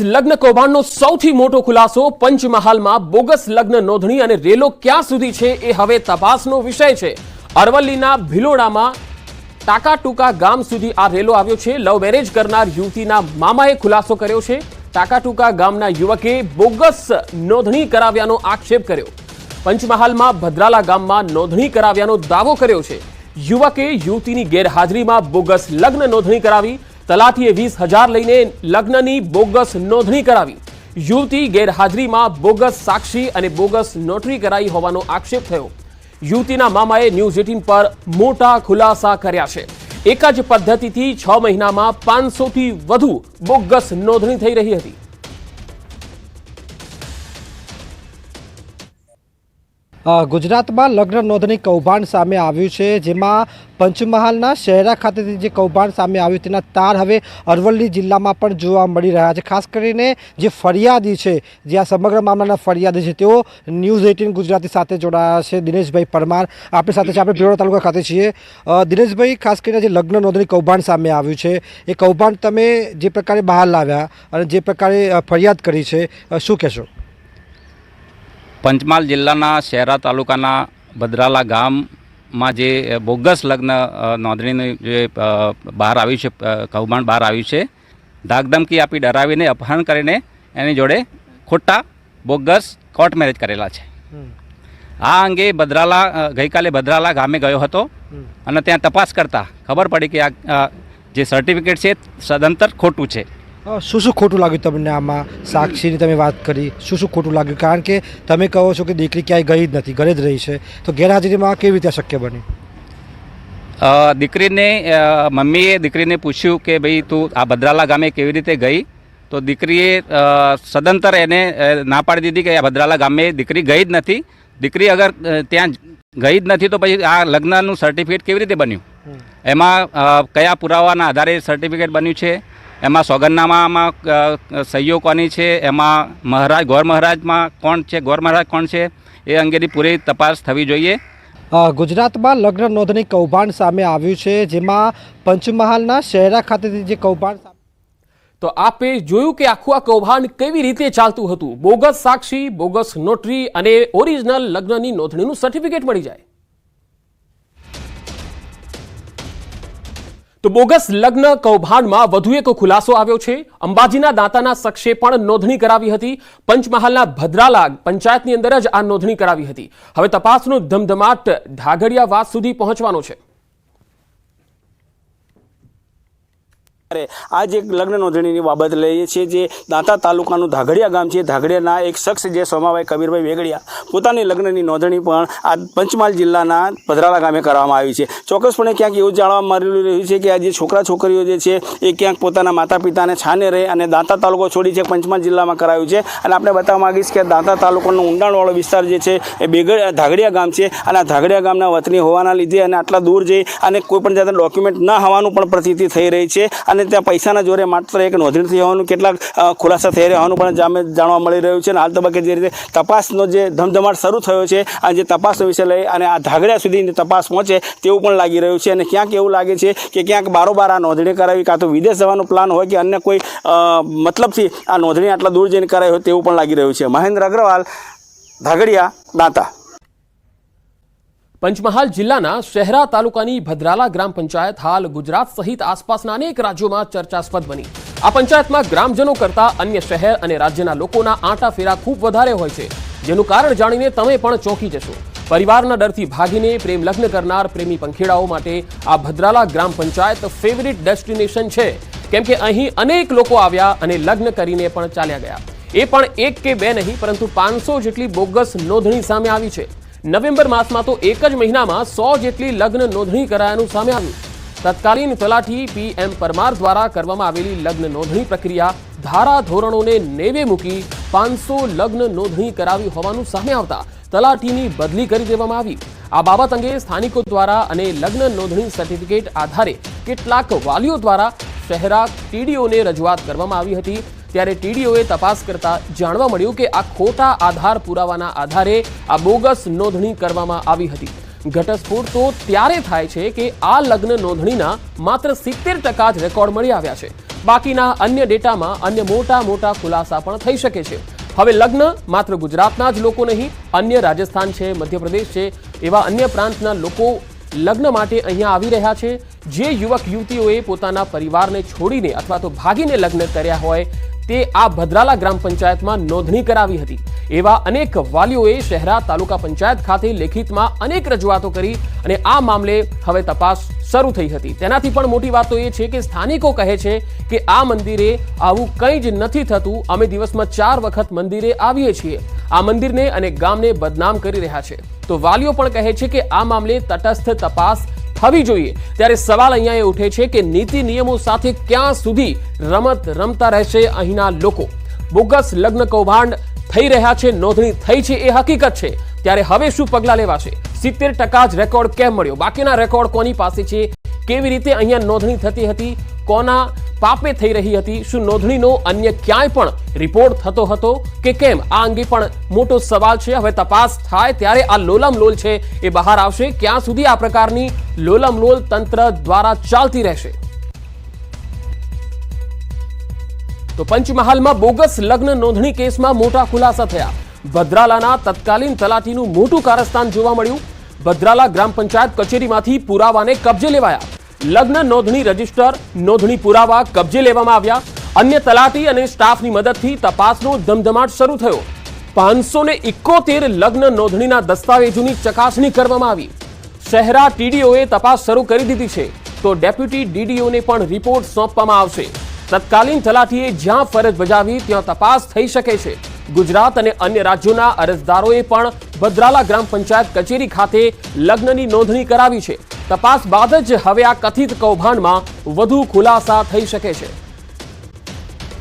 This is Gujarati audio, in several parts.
લગ્ન કૌભાંડનો સૌથી મોટો ખુલાસો પંચમહાલમાં બોગસ લગ્ન નોંધણી અને રેલો ક્યાં સુધી છે એ હવે તપાસનો વિષય છે. અરવલ્લીના ભિલોડામાં ટાકાટુકા ગામ સુધી આ રેલો આવ્યો છે. લવ મેરેજ કરનાર યુવતીના મામાએ ખુલાસો કર્યો છે. ટાકાટુકા ગામના યુવકે બોગસ નોંધણી કરાવ્યાનો આક્ષેપ કર્યો. પંચમહાલમાં ભદ્રાલા ગામમાં નોંધણી કરાવ્યાનો દાવો કર્યો છે. યુવકે યુવતીની ગેરહાજરીમાં બોગસ લગ્ન નોંધણી કરાવી તલાટીએ વીસ હજાર લઈને લગ્નની બોગસ નોંધણી કરાવી. યુવતી ગેરહાજરીમાં બોગસ સાક્ષી અને બોગસ નોટરી કરાઈ હોવાનો આક્ષેપ થયો. યુવતીના મામાએ ન્યૂઝ એટીન પર મોટા ખુલાસા કર્યા છે. એક જ પદ્ધતિથી છ મહિનામાં પાંચસોથી વધુ બોગસ નોંધણી થઈ રહી હતી. ગુજરાતમાં લગ્ન નોંધણી કૌભાંડ સામે આવ્યું છે, જેમાં પંચમહાલના શહેરા ખાતેથી જે કૌભાંડ સામે આવ્યું તેના તાર હવે અરવલ્લી જિલ્લામાં પણ જોવા મળી રહ્યા છે. ખાસ કરીને જે ફરિયાદી છે, જે આ સમગ્ર મામલાના ફરિયાદી છે, તેઓ ન્યૂઝ એટીન ગુજરાતી સાથે જોડાયા છે. દિનેશભાઈ પરમાર આપણી સાથે છે. આપણે ભિલોડા તાલુકા ખાતે છીએ. દિનેશભાઈ, ખાસ કરીને જે લગ્ન નોંધણી કૌભાંડ સામે આવ્યું છે, એ કૌભાંડ તમે જે પ્રકારે બહાર લાવ્યા અને જે પ્રકારે ફરિયાદ કરી છે શું કહેશો? પંચમહાલ જિલ્લાના શહેરા તાલુકાના ભદ્રાલા ગામમાં જે બોગસ લગ્ન નોંધણીનું જે બહાર આવ્યું છે કૌભાંડ બહાર આવ્યું છે ધાકધમકી આપી ડરાવીને અપહરણ કરીને એની જોડે ખોટા બોગસ કોર્ટ મેરેજ કરેલા છે. આ અંગે ભદ્રાલા ગઈકાલે ભદ્રાલા ગામે ગયો હતો અને ત્યાં તપાસ કરતા ખબર પડી કે આ જે સર્ટિફિકેટ છે સદંતર ખોટું છે. શું શું ખોટું લાગ્યું તમને આમાં? સાક્ષીની તમે વાત કરી. શું શું ખોટું લાગ્યું? કારણ કે તમે કહો છો કે દીકરી ક્યાંય ગઈ જ નથી ઘરે જ રહી છે. તો ગેરહાજરીમાં કેવી રીતે શક્ય બની? દીકરીને મમ્મીએ દીકરીને પૂછ્યું કે ભાઈ તું આ ભદ્રાલા ગામે કેવી રીતે ગઈ? તો દીકરીએ સદંતર એને ના પાડી દીધી કે આ ભદ્રાલા ગામે દીકરી ગઈ જ નથી. દીકરી અગર ત્યાં ગઈ જ નથી તો પછી આ લગ્નનું સર્ટિફિકેટ કેવી રીતે બન્યું? એમાં કયા પુરાવાના આધારે સર્ટિફિકેટ બન્યું છે? એમાં સોગંદનામામાં સહીઓ કોની છે? એમાં મહારાજ ગોર મહારાજમાં કોણ છે? ગોર મહારાજ કોણ છે? એ અંગેની પૂરી તપાસ થવી જોઈએ. ગુજરાતમાં લગ્ન નોંધણી કૌભાંડ સામે આવ્યું છે જેમાં પંચમહાલના શહેરા ખાતેથી જે કૌભાંડ તો આપે જોયું કે આખું આ કૌભાંડ કેવી રીતે ચાલતું હતું? બોગસ સાક્ષી બોગસ નોટરી અને ઓરિજિનલ લગ્નની નોંધણીનું સર્ટિફિકેટ મળી જાય. તો બોગસ લગ્ન કૌભાંડમાં વધુ એક ખુલાસો આવ્યો છે. અંબાજીના દાંતાના શખ્સે પણ નોંધણી કરાવી હતી. પંચમહાલના ભદ્રાલા પંચાયતની અંદર જ આ નોંધણી કરાવી હતી. હવે તપાસનો ધમધમાટ ઢાગડિયા વાત સુધી પહોંચવાનો છે. અરે આ એક લગ્ન નોંધણીની બાબત લઈએ છીએ જે દાંતા તાલુકાનું ધાગડિયા ગામ છે. ધાગડિયાના એક શખ્સ જે સોમાભાઈ કબીરભાઈ વેગડિયા પોતાની લગ્નની નોંધણી પણ આ પંચમહાલ જિલ્લાના ભદ્રાલા ગામે કરવામાં આવી છે. ચોક્કસપણે ક્યાંક એવું જાણવા મળી રહ્યું છે કે આ જે છોકરા છોકરીઓ જે છે એ ક્યાંક પોતાના માતા પિતાને છાને રહે અને દાંતા તાલુકો છોડી છે, પંચમહાલ જિલ્લામાં કરાયું છે. અને આપણે બતાવવા માગીશ કે દાંતા તાલુકાનો ઊંડાણવાળો વિસ્તાર જે છે એ બેગડ ધાગડિયા ગામ છે અને આ ધાગડિયા ગામના વતની હોવાના લીધે અને આટલા દૂર જઈ અને કોઈ પણ જાતના ડોક્યુમેન્ટ ના હોવાનું પણ પ્રતીતિ થઈ રહી છે. અને ત્યાં પૈસાના જોરે માત્ર એક નોંધણી થઈ હોવાનું, કેટલાક ખુલાસા થઈ રહ્યા હોવાનું પણ જામે, જાણવા મળી રહ્યું છે. અને હાલ તબક્કે જે રીતે તપાસનો જે ધમધમાટ શરૂ થયો છે, આ જે તપાસનો વિષય લઈ અને આ ધાગડિયા સુધીની તપાસ પહોંચે તેવું પણ લાગી રહ્યું છે. અને ક્યાંક એવું લાગે છે કે ક્યાંક બારોબાર આ નોંધણી કરાવી, કાં તો વિદેશ જવાનો પ્લાન હોય કે અન્ય કોઈ મતલબથી આ નોંધણી આટલા દૂર જઈને કરાવી હોય તેવું પણ લાગી રહ્યું છે. મહેન્દ્ર અગ્રવાલ, ધાગડિયા, દાંતા. પંચમહાલ જિલ્લાના શહેરા તાલુકાની ભદ્રાલા ગ્રામ પંચાયત હાલ ગુજરાત સહિત આસપાસના અનેક રાજ્યોમાં ચર્ચાસ્પદ બની. આ પંચાયતમાં ગ્રામજનો કરતા અન્ય શહેર અને રાજ્યના લોકોના આંટા ફેરા ખૂબ વધારે હોય છે, જેનું કારણ જાણીને તમે પણ ચોંકી જશો. પરિવારના ડરથી ભાગીને પ્રેમ લગ્ન કરનાર પ્રેમી પંખેડાઓ માટે આ ભદ્રાલા ગ્રામ પંચાયત ફેવરિટ ડેસ્ટિનેશન છે. કેમ કે અહીં અનેક લોકો આવ્યા અને લગ્ન કરીને પણ ચાલ્યા ગયા. એ પણ એક કે બે નહીં, પરંતુ પાંચસો જેટલી બોગસ નોંધણી સામે આવી છે. નવેમ્બર માસમાં તો એક જ મહિનામાં સો જેટલી લગ્ન નોંધણી કરાયાનું સામે આવ્યું. તત્કાલીન તલાટી પી એમ પરમાર દ્વારા કરવામાં આવેલી લગ્ન નોંધણી પ્રક્રિયા ધારા ધોરણોને નેવે મૂકી પાંચસો લગ્ન નોંધણી કરાવી હોવાનું સામે આવતા તલાટીની બદલી કરી દેવામાં આવી. આ બાબત અંગે સ્થાનિકો દ્વારા અને લગ્ન નોંધણી સર્ટિફિકેટ આધારે કેટલાક વાલીઓ દ્વારા શહેરા ટીડીઓને રજૂઆત કરવામાં આવી હતી. ત્યારે ટીડીઓએ તપાસ કરતા જાણવા મળ્યું કે આ ખોટા આધાર પુરાવાના આધારે આ બોગસ નોંધણી કરવામાં આવી હતી. ઘટસ્ફોટ તો ત્યારે થાય છે કે આ લગ્ન નોંધણીના માત્ર સિત્તેર ટકા જ રેકોર્ડ મળી આવ્યા છે. બાકીના અન્ય ડેટામાં અન્ય મોટા મોટા ખુલાસા પણ થઈ શકે છે. હવે લગ્ન માત્ર ગુજરાતના જ લોકો નહીં, અન્ય રાજસ્થાન છે, મધ્યપ્રદેશ છે, એવા અન્ય પ્રાંતના લોકો લગ્ન માટે અહીંયા આવી રહ્યા છે. જે યુવક યુવતીઓએ પોતાના પરિવારને છોડીને અથવા તો ભાગીને લગ્ન કર્યા હોય તે આ ભદ્રાલા ગ્રામ પંચાયતમાં નોંધણી કરાવી હતી. એવા અનેક વાલીઓએ શહેરા તાલુકા પંચાયત ખાતે લેખિતમાં અનેક રજૂઆતો કરી અને આ મામલે હવે તપાસ શરૂ થઈ હતી. તેનાથી પણ મોટી વાત એ છે કે સ્થાનિકો કહે છે કે આ મંદિરે આવું કંઈ જ નથી થતું. અમે દિવસમાં ચાર વખત મંદિરે આવીએ છીએ. આ મંદિરને અને ગામને બદનામ કરી રહ્યા છે. તો વાલીઓ પણ કહે છે કે આ મામલે તટસ્થ તપાસ થવી જોઈએ. ત્યારે સવાલ અહીંયા એ ઉઠે છે કે નીતિ નિયમો સાથે ક્યાં સુધી રમત રમતા રહેશે અહીંના લોકો? બોગસ લગ્ન કૌભાંડ થઈ રહ્યા છે, નોંધણી થઈ છે, એ હકીકત છે. ત્યારે હવે શું પગલાં લેવાશે? સિત્તેર ટકા જ રેકોર્ડ કેમ મળ્યો? બાકીના રેકોર્ડ કોની પાસે છે? કેવી રીતે અહીંયા નોંધણી થતી હતી, કોના પાપે થઈ રહી હતી, શું નોંધણીનો અન્ય ક્યાંય પણ રિપોર્ટ થતો હતો કે કેમ? આ અંગે પણ મોટો સવાલ છે. હવે તપાસ થાય ત્યારે આ લોલમ લોલ છે એ બહાર આવશે. ક્યાં સુધી આ પ્રકારની લોલમ લોલ તંત્ર દ્વારા ચાલતી રહેશે? તો પંચમહાલમાં બોગસ લગ્ન નોંધણી કેસમાં મોટા ખુલાસા થયા. ભદ્રાલાના તત્કાલીન તલાટીનું મોટું કારસ્તાન જોવા મળ્યું. ભદ્રાલા ગ્રામ પંચાયત કચેરીમાંથી પુરાવાને કબજે લેવાયા. લગ્ન નોંધણી રજિસ્ટર, નોંધણી પુરાવા કબજે લેવામાં આવ્યા. અન્ય તલાટી અને સ્ટાફની મદદથી તપાસનો ધમધમાટ શરૂ થયો. પાંચસો ને ઇકોતેર લગ્ન નોંધણીના દસ્તાવેજોની ચકાસણી કરવામાં આવી. શહેરા ટીડીઓએ તપાસ શરૂ કરી દીધી છે. તો ડેપ્યુટી ડીડીઓને પણ રિપોર્ટ સોંપવામાં આવશે. તત્કાલીન તલાટીએ જ્યાં ફરજ બજાવી ત્યાં તપાસ થઈ શકે છે. ગુજરાત અને અન્ય રાજ્યોના અરજદારોએ પણ ભદ્રાલા ગ્રામ પંચાયત કચેરી ખાતે લગ્નની નોંધણી કરાવી છે. તપાસ બાદ જ હવે આ કથિત કૌભાંડમાં વધુ ખુલાસા થઈ શકે છે.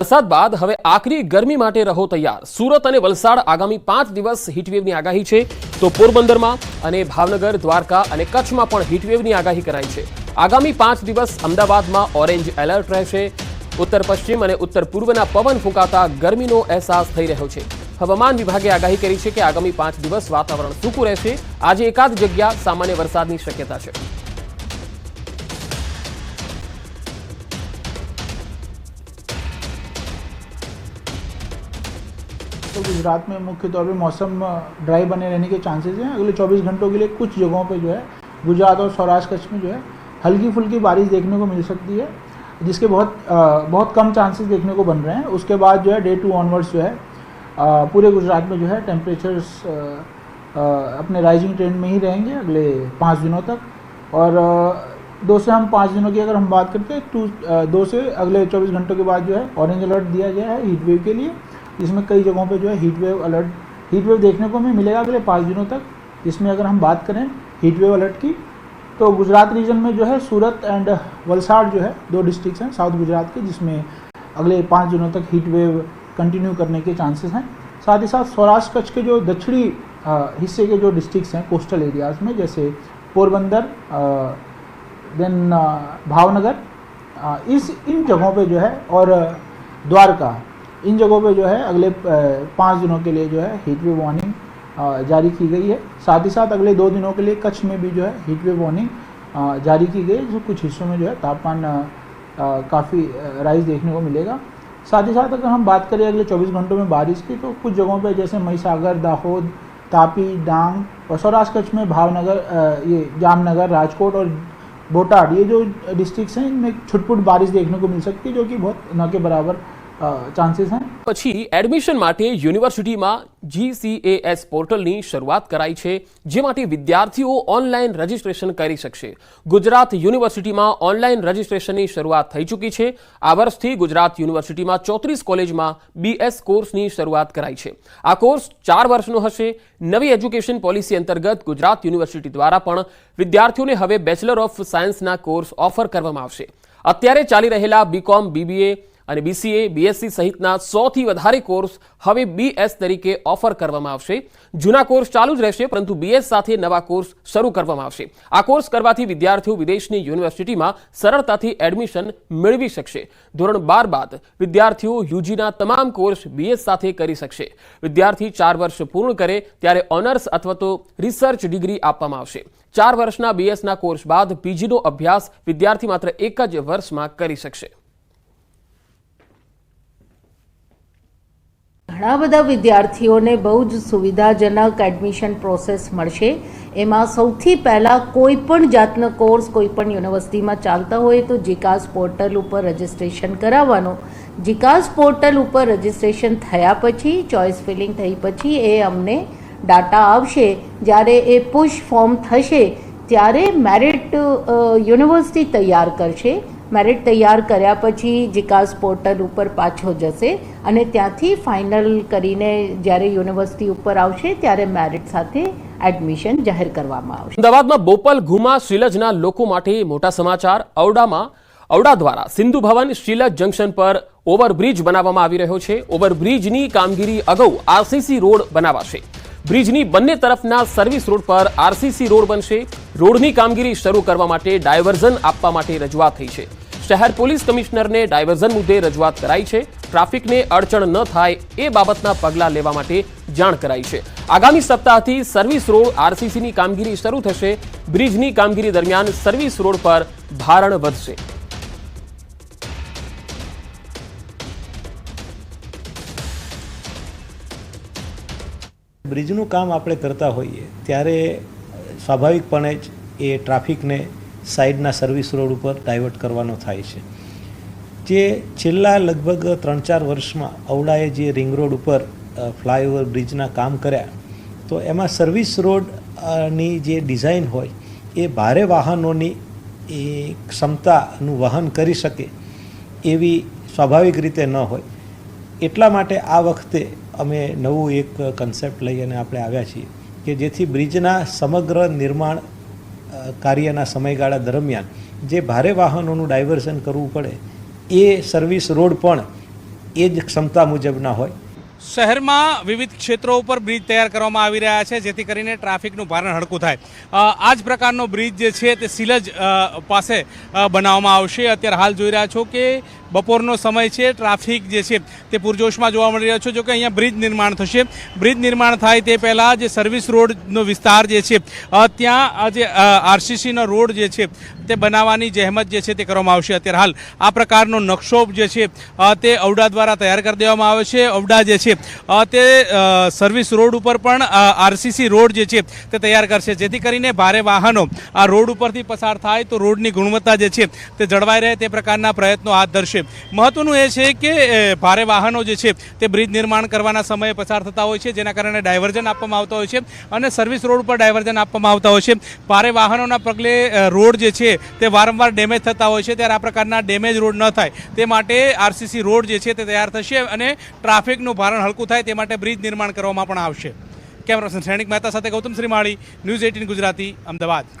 વરસાદ બાદ હવે આખરી ગરમી માટે રહો તૈયાર. સુરત અને વલસાડ આગામી પાંચ દિવસ હીટવેવની આગાહી છે. તો પોરબંદરમાં અને ભાવનગર, દ્વારકા અને કચ્છમાં પણ હીટવેવની આગાહી કરાઈ છે. આગામી પાંચ દિવસ અમદાવાદમાં ઓરેન્જ એલર્ટ રહેશે. ઉત્તર પશ્ચિમ અને ઉત્તર પૂર્વના પવન ફૂંકાતા ગરમીનો અહેસાસ થઈ રહ્યો છે. હવામાન વિભાગે આગાહી કરી છે કે આગામી પાંચ દિવસ વાતાવરણ સૂકું રહેશે આજે એકાદ જગ્યા સામાન્ય વરસાદની શક્યતા છે तो गुजरात में मुख्य तौर पे मौसम ड्राई बने रहने के चांसेस हैं अगले 24 घंटों के लिए कुछ जगहों पे जो है गुजरात और सौराष्ट्र कच्छ में जो है हल्की फुल्की बारिश देखने को मिल सकती है जिसके बहुत अ, बहुत कम चांसेस देखने को बन रहे हैं उसके बाद जो है डे टू ऑनवर्ड्स जो है अ, पूरे गुजरात में जो है टेम्परेचर्स अपने राइजिंग ट्रेंड में ही रहेंगे अगले पाँच दिनों तक। और दो से हम पाँच दिनों की अगर हम बात करते हैं टू दो से अगले चौबीस घंटों के बाद जो है ऑरेंज अलर्ट दिया गया है हीट वेव के लिए, जिसमें कई जगहों पे जो है heat wave alert heat wave देखने को हमें मिलेगा अगले पाँच दिनों तक। जिसमें अगर हम बात करें हीट वेव अलर्ट की तो गुजरात रीजन में जो है सूरत एंड वलसाड़ जो है, दो डिस्ट्रिक्ट हैं साउथ गुजरात के, जिसमें अगले पाँच दिनों तक हीट वेव कंटिन्यू करने के चांसेस हैं। साथ ही साथ सौराष्ट्र कच्छ के जो दक्षिणी हिस्से के जो डिस्ट्रिक्ट्स हैं कोस्टल एरियाज़ में, जैसे पोरबंदर देन भावनगर इस, इन जगहों पे जो है, और द्वारका, इन जगहों पे जो है, अगले पाँच दिनों के लिए जो है हीट वेव वार्निंग जारी की गई है। साथ ही साथ अगले दो दिनों के लिए कच्छ में भी जो है हीट वेव वार्निंग जारी की गई है, जो कुछ हिस्सों में जो है, तापमान काफ़ी राइज देखने को मिलेगा। साथ ही साथ अगर हम बात करें अगले 24 घंटों में बारिश की तो कुछ जगहों पर जैसे महिसागर, दाहोद, तापी, डांग और सौराष्ट्र कच्छ में भावनगर ये जामनगर, राजकोट और बोटाड, ये जो डिस्ट्रिक्ट हैं, इनमें छुटपुट बारिश देखने को मिल सकती है, जो कि बहुत न के बराबर ચાન્સીસ પછી એડમિશન માટે યુનિવર્સિટીમાં જીસીએએસ પોર્ટલની શરૂઆત કરાઈ છે, જે માટે વિદ્યાર્થીઓ ઓનલાઈન રજીસ્ટ્રેશન કરી શકશે. ગુજરાત યુનિવર્સિટીમાં ઓનલાઈન રજીસ્ટ્રેશનની શરૂઆત થઈ ચૂકી છે. આ વર્ષથી ગુજરાત યુનિવર્સિટીમાં ચોત્રીસ કોલેજમાં બીએસ કોર્સની શરૂઆત કરાઈ છે. આ કોર્સ ચાર વર્ષનો હશે. નવી એજ્યુકેશન પોલિસી અંતર્ગત ગુજરાત યુનિવર્સિટી દ્વારા પણ વિદ્યાર્થીઓને હવે બેચલર ઓફ સાયન્સના કોર્સ ઓફર કરવામાં આવશે. અત્યારે ચાલી રહેલા બીકોમ બીબીએ અને બીસીએ બીએસસી સહિતના સોથી વધારે કોર્સ હવે બીએસ તરીકે ઓફર કરવામાં આવશે. જૂના કોર્સ ચાલુ જ રહેશે, પરંતુ બીએસ સાથે નવા કોર્સ શરૂ કરવામાં આવશે. આ કોર્સ કરવાથી વિદ્યાર્થીઓ વિદેશની યુનિવર્સિટીમાં સરળતાથી એડમિશન મેળવી શકશે. ધોરણ બાર બાદ વિદ્યાર્થીઓ યુજીના તમામ કોર્સ બીએસ સાથે કરી શકશે. વિદ્યાર્થી ચાર વર્ષ પૂર્ણ કરે, ત્યારે ઓનર્સ અથવા તો રિસર્ચ ડિગ્રી આપવામાં આવશે. ચાર વર્ષના બીએસના કોર્સ બાદ પીજીનો અભ્યાસ વિદ્યાર્થી માત્ર એક જ વર્ષમાં કરી શકશે. ઘણા બધા વિદ્યાર્થીઓને બહુ જ સુવિધાજનક એડમિશન પ્રોસેસ મળશે. એમાં સૌથી પહેલાં કોઈ પણ જાતનો કોર્સ કોઈ પણ યુનિવર્સિટીમાં ચાલતા હોય તો જીકાસ પોર્ટલ ઉપર રજિસ્ટ્રેશન કરાવવાનું. જીકાસ પોર્ટલ ઉપર રજિસ્ટ્રેશન થયા પછી ચોઇસ ફિલિંગ થઈ પછી એ અમને ડાટા આવશે. જ્યારે એ પુશ ફોર્મ થશે, ત્યારે મેરિટ યુનિવર્સિટી તૈયાર કરશે. મેરિટ તૈયાર કર્યા પછી જીકાસ પોર્ટલ ઉપર પાછો જશે અને ત્યાંથી ફાઇનલ કરીને જ્યારે યુનિવર્સિટી ઉપર આવશે ત્યારે મેરિટ સાથે એડમિશન જાહેર કરવામાં આવશે. અમદાવાદમાં બોપલ ઘુમા શિલજના લોકો માટે મોટા સમાચાર. ઔડામાં ઔડા દ્વારા સિંધુ ભવન શિલજ જંકશન પર ઓવરબ્રિજ બનાવવામાં આવી રહ્યો છે. ઓવરબ્રિજની કામગીરી અગાઉ આરસીસી રોડ બનાવાશે. બ્રિજની બંને તરફના સર્વિસ રોડ પર આરસીસી રોડ બનશે. રોડની કામગીરી શરૂ કરવા માટે ડાયવર્ઝન આપવા માટે રજૂઆત થઈ છે. શહેર પોલીસ કમિશનરને ડાયવર્ઝન મુદ્દે રજૂઆત કરાઈ છે. ટ્રાફિકને અડચણ ન થાય એ બાબતના પગલાં લેવા માટે જાણ કરાઈ છે. આગામી સપ્તાહથી સર્વિસ રોડ આરસીસીની કામગીરી શરૂ થશે. બ્રિજની કામગીરી દરમિયાન સર્વિસ રોડ પર ભારણ વધશે. બ્રિજનું કામ આપણે કરતા હોઈએ, ત્યારે સ્વાભાવિકપણે જ એ ટ્રાફિકને સાઈડના સર્વિસ રોડ ઉપર ડાયવર્ટ કરવાનો થાય છે. જે છેલ્લા લગભગ ત્રણ ચાર વર્ષમાં અવડાએ જે રિંગ રોડ ઉપર ફ્લાયઓવર બ્રિજના કામ કર્યા, તો એમાં સર્વિસ રોડની જે ડિઝાઇન હોય, એ ભારે વાહનોની, એ ક્ષમતાનું વહન કરી શકે એવી સ્વાભાવિક રીતે ન હોય. એટલા માટે આ વખતે અમે નવું એક કન્સેપ્ટ લઈ અને આપણે આવ્યા છીએ કે જેથી બ્રિજના સમગ્ર નિર્માણ કાર્યના સમયગાળા દરમિયાન જે ભારે વાહનોનું ડાયવર્ઝન કરવું પડે, એ સર્વિસ રોડ પણ એ જ ક્ષમતા મુજબના હોય. શહેરમાં વિવિધ ક્ષેત્રો ઉપર બ્રિજ તૈયાર કરવામાં આવી રહ્યા છે, જેથી કરીને ટ્રાફિકનું ભારણ હળકું થાય. આ જ પ્રકારનો બ્રિજ જે છે તે સિલજ પાસે બનાવવામાં આવશે. અત્યારે હાલ જોઈ રહ્યા છો કે બપોરનો સમય છે, ટ્રાફિક જે છે તે પૂરજોશમાં જોવા મળી રહ્યો છે. જોકે અહીંયા બ્રિજ નિર્માણ થશે. બ્રિજ નિર્માણ થાય તે પહેલાં જે સર્વિસ રોડનો વિસ્તાર જે છે ત્યાં જે આરસીસીનો રોડ જે છે તે બનાવવાની જહેમત જે છે તે કરવામાં આવશે. અત્યારે હાલ આ પ્રકારનો નકશો જે છે તે ઔડા દ્વારા તૈયાર કરી દેવામાં આવે છે. ઔડા જે છે તે સર્વિસ રોડ ઉપર પણ આરસીસી રોડ જે છે તે તૈયાર કરશે. જેથી કરીને ભારે વાહનો આ રોડ ઉપરથી પસાર થાય તો રોડની ગુણવત્તા જે છે તે જળવાઈ રહે તે પ્રકારના પ્રયત્નો હાથ ધરશે. મહત્વનું એ છે કે ભારે વાહનો જે છે, તે બ્રિજ નિર્માણ કરવાના સમયે પસાર થતા હોય છે, જેના કારણે ડાયવર્ઝન આપવામાં આવતા હોય છે અને સર્વિસ રોડ ઉપર ડાયવર્ઝન આપવામાં આવતા હોય છે. ભારે વાહનોના પગલે રોડ જે છે, તે વારંવાર ડેમેજ થતા હોય છે, ત્યારે આ પ્રકારના ડેમેજ રોડ ન થાય. તે માટે આરસીસી રોડ જે છે, તે તૈયાર થશે અને ટ્રાફિકનું ભારણ હલકું થાય તે માટે બ્રિજ નિર્માણ કરવામાં પણ આવશે. કેમેરા સૈનિક મહેતા સાથે ગૌતમ શ્રીમાળી, ન્યૂઝ એટીન ગુજરાતી, અમદાવાદ.